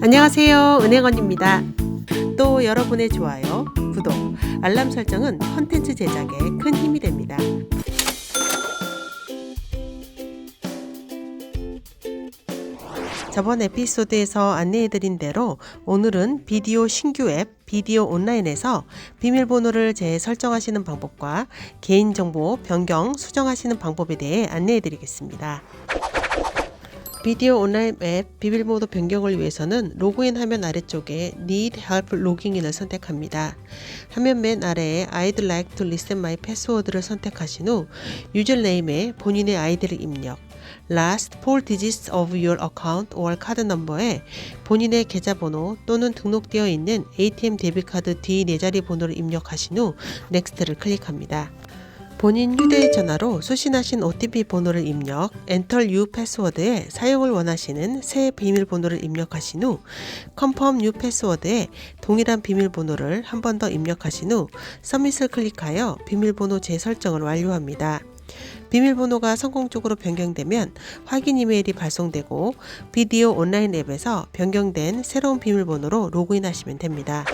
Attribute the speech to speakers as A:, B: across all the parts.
A: 안녕하세요. 은행원입니다. 또 여러분의 좋아요, 구독, 알람 설정은 컨텐츠 제작에 큰 힘이 됩니다. 저번 에피소드에서 안내해드린 대로 오늘은 비디오 신규 앱 비디오 온라인에서 비밀번호를 재설정하시는 방법과 개인정보 변경 수정하시는 방법에 대해 안내해드리겠습니다. 비디오 온라인 앱 비밀번호 변경을 위해서는 로그인 화면 아래쪽에 Need Help 로깅인을 선택합니다. 화면 맨 아래에 I'd like to reset my password를 선택하신 후 유저네임에 본인의 아이디를 입력, last four digits of your account or card number에 본인의 계좌번호 또는 등록되어 있는 ATM 데비카드 뒤 네 자리 번호를 입력하신 후 Next를 클릭합니다. 본인 휴대전화로 수신하신 OTP 번호를 입력, Enter New Password에 사용을 원하시는 새 비밀번호를 입력하신 후 Confirm New Password에 동일한 비밀번호를 한 번 더 입력하신 후 Submit을 클릭하여 비밀번호 재설정을 완료합니다. 비밀번호가 성공적으로 변경되면 확인 이메일이 발송되고 비디오 온라인 앱에서 변경된 새로운 비밀번호로 로그인하시면 됩니다.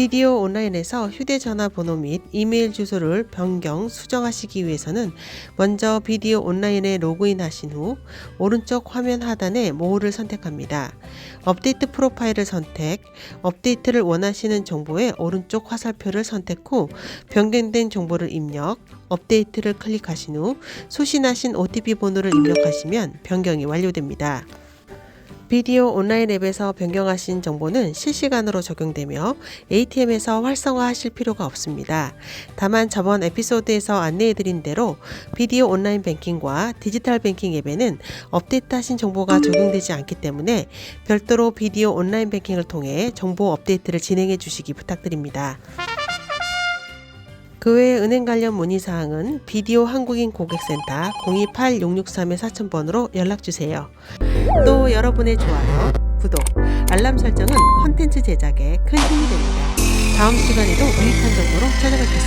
A: 비디오 온라인에서 휴대전화 번호 및 이메일 주소를 변경, 수정하시기 위해서는 먼저 비디오 온라인에 로그인하신 후 오른쪽 화면 하단에 모호를 선택합니다. 업데이트 프로파일을 선택, 업데이트를 원하시는 정보의 오른쪽 화살표를 선택 후 변경된 정보를 입력, 업데이트를 클릭하신 후 수신하신 OTP 번호를 입력하시면 변경이 완료됩니다. 비디오 온라인 앱에서 변경하신 정보는 실시간으로 적용되며 ATM에서 활성화하실 필요가 없습니다. 다만 저번 에피소드에서 안내해드린 대로 비디오 온라인 뱅킹과 디지털 뱅킹 앱에는 업데이트하신 정보가 적용되지 않기 때문에 별도로 비디오 온라인 뱅킹을 통해 정보 업데이트를 진행해 주시기 부탁드립니다. 그 외 은행 관련 문의사항은 비디오 한국인 고객센터 028-663-4000번으로 연락주세요. 또 여러분의 좋아요, 구독, 알람 설정은 컨텐츠 제작에 큰 힘이 됩니다. 다음 시간에도 유익한 정보로 찾아뵙겠습니다.